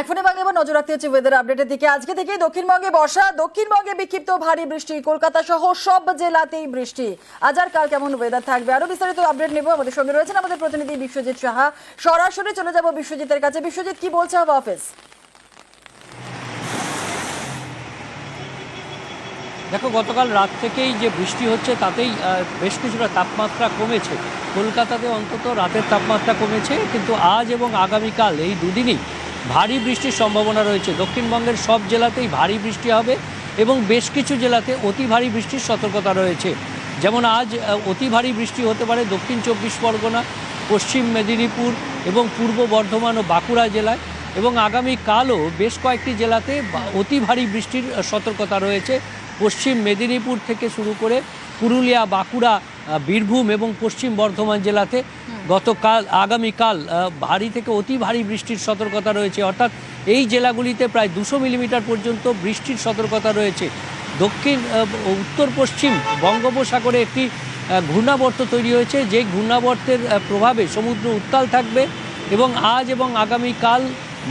এখনই বাংলা এবার নজর রাখতে হচ্ছে ওয়েদার আপডেটের দিকে। আজকে থেকে দক্ষিণবঙ্গে বর্ষা, দক্ষিণবঙ্গে বিক্ষিপ্ত ভারী বৃষ্টি, কলকাতা সহ সব জেলাতেই বৃষ্টি। আজ আর কাল কেমন ওয়েদার থাকবে? আরও বিস্তারিত আপডেট নেব আমাদের সঙ্গে রয়েছেন আমাদের প্রতিনিধি বিশ্বজিৎ সাহা। সরাসরি চলে যাব বিশ্বজিতের কাছে। বিশ্বজিৎ, কি বলছে হাওয়া অফিস দেখো, গতকাল রাত থেকেই যে বৃষ্টি হচ্ছে তাতেই বেশ কিছুটা তাপমাত্রা কমেছে। কলকাতাতে অন্তত রাতের তাপমাত্রা কমেছে, কিন্তু আজ এবং আগামীকাল এই দুদিনই ভারী বৃষ্টির সম্ভাবনা রয়েছে। দক্ষিণবঙ্গের সব জেলাতেই ভারী বৃষ্টি হবে এবং বেশ কিছু জেলাতে অতি ভারী বৃষ্টির সতর্কতা রয়েছে। যেমন আজ অতি ভারী বৃষ্টি হতে পারে দক্ষিণ চব্বিশ পরগনা, পশ্চিম মেদিনীপুর এবং পূর্ব বর্ধমান ও বাঁকুড়া জেলায় এবং আগামীকালও বেশ কয়েকটি জেলাতে অতি ভারী বৃষ্টির সতর্কতা রয়েছে। পশ্চিম মেদিনীপুর থেকে শুরু করে পুরুলিয়া, বাঁকুড়া বীরভূম এবং পশ্চিম বর্ধমান জেলাতে গতকাল আগামীকাল ভারী থেকে অতি ভারী বৃষ্টির সতর্কতা রয়েছে। অর্থাৎ এই জেলাগুলিতে প্রায় দুশো মিলিমিটার পর্যন্ত বৃষ্টির সতর্কতা রয়েছে। দক্ষিণ উত্তর পশ্চিম বঙ্গোপসাগরে একটি ঘূর্ণাবর্ত তৈরি হয়েছে। যে ঘূর্ণাবর্তের প্রভাবে সমুদ্র উত্তাল থাকবে এবং আজ এবং আগামীকাল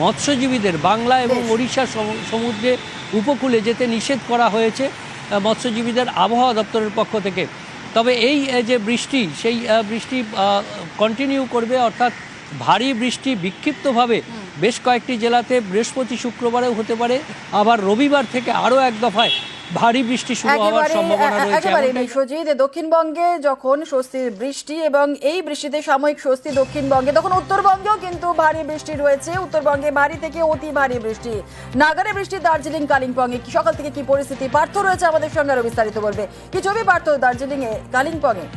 মৎস্যজীবীদের বাংলা এবং বেশ। ওড়িশা সমুদ্রে উপকূলে যেতে নিষেধ করা হয়েছে মৎস্যজীবীদের আবহাওয়া দপ্তরের পক্ষ থেকে। তবে এই যে বৃষ্টি সেই বৃষ্টি কন্টিনিউ করবে অর্থাৎ ভারী বৃষ্টি বিক্ষিপ্তভাবে বেশ কয়েকটি জেলাতে বৃহস্পতি শুক্রবারেও হতে পারে। আবার রবিবার থেকে আরও এক দফায় ভারী বৃষ্টি শুরু হওয়ার সম্ভাবনা রয়েছে বিশ্বজিৎ দক্ষিণবঙ্গে যখন স্বস্তির বৃষ্টি এবং এই বৃষ্টিতে সাময়িক স্বস্তি দক্ষিণবঙ্গে তখন উত্তরবঙ্গেও কিন্তু ভারী বৃষ্টি রয়েছে। উত্তরবঙ্গে ভারী থেকে অতি ভারী বৃষ্টি। নাগারে বৃষ্টি দার্জিলিং কালিম্পংয়ে কি সকাল থেকে কি পরিস্থিতি? পার্থ রয়েছে আমাদের সঙ্গে আরও বিস্তারিত বলবে। কি ছবি পার্থ দার্জিলিং এ কালিম্পংয়ে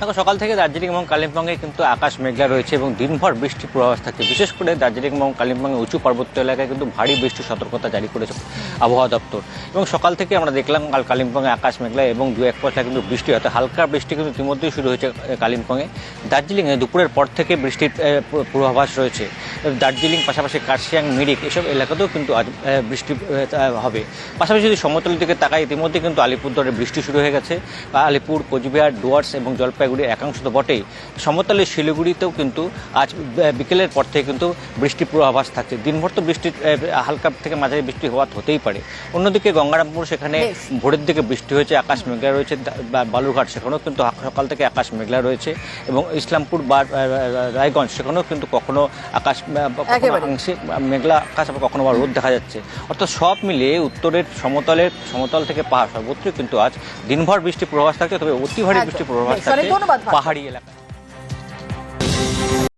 দেখো, সকাল থেকে দার্জিলিং এবং কালিম্পংয়ে কিন্তু আকাশ মেঘলা রয়েছে এবং দিনভর বৃষ্টির প্রভাব থাকছে বিশেষ করে দার্জিলিং এবং কালিম্পংয়ে উঁচু পার্বত্য এলাকায় কিন্তু ভারী বৃষ্টির সতর্কতা জারি করেছে আবহাওয়া দপ্তর। এবং সকাল থেকে আমরা দেখলাম, কাল কালিম্পংয়ে আকাশ মেঘলা এবং দু এক পশলা কিন্তু বৃষ্টি হয়তো হালকা বৃষ্টি কিন্তু ইতিমধ্যেই শুরু হয়েছে কালিম্পংয়ে। দার্জিলিংয়ে দুপুরের পর থেকে বৃষ্টির পূর্বাভাস রয়েছে। দার্জিলিং পাশাপাশি কার্শিয়াং মিরিক এসব এলাকাতেও কিন্তু আজ বৃষ্টি হবে। পাশাপাশি যদি সমতলের দিকে তাকাই ইতিমধ্যে কিন্তু আলিপুরদুয়ারে বৃষ্টি শুরু হয়ে গেছে। আলিপুর কোচবিহার ডুয়ার্স এবং জলপাইগুড়ির একাংশ তো বটেই। সমতলের শিলিগুড়িতেও কিন্তু আজ বিকেলের পর থেকে কিন্তু বৃষ্টির পূর্বাভাস থাকছে। দিনভর তো বৃষ্টির এ, হালকা থেকে মাঝারি বৃষ্টি হওয়া হতেই পারে। অন্যদিকে গঙ্গারামপুর সেখানে ভোরের দিকে বৃষ্টি হয়েছে আকাশ মেঘলা রয়েছে বা- বালুরঘাট সেখানেও কিন্তু সকাল থেকে আকাশ মেঘলা রয়েছে এবং ইসলামপুর বা রায়গঞ্জ সেখানেও কিন্তু কখনো আকাশ। আংশিক মেঘলা আকাশ আবার কখনো রোদ দেখা যাচ্ছে। অর্থাৎ সব মিলিয়ে উত্তরের সমতলের সমতল থেকে পাহাড় সর্বত্রই কিন্তু আজ দিনভর বৃষ্টি প্রভাস থাকছে তবে অতি ভারী বৃষ্টি বৃষ্টির পূর্বাভাস বেশ, থাকছে পাহাড়ি এলাকায়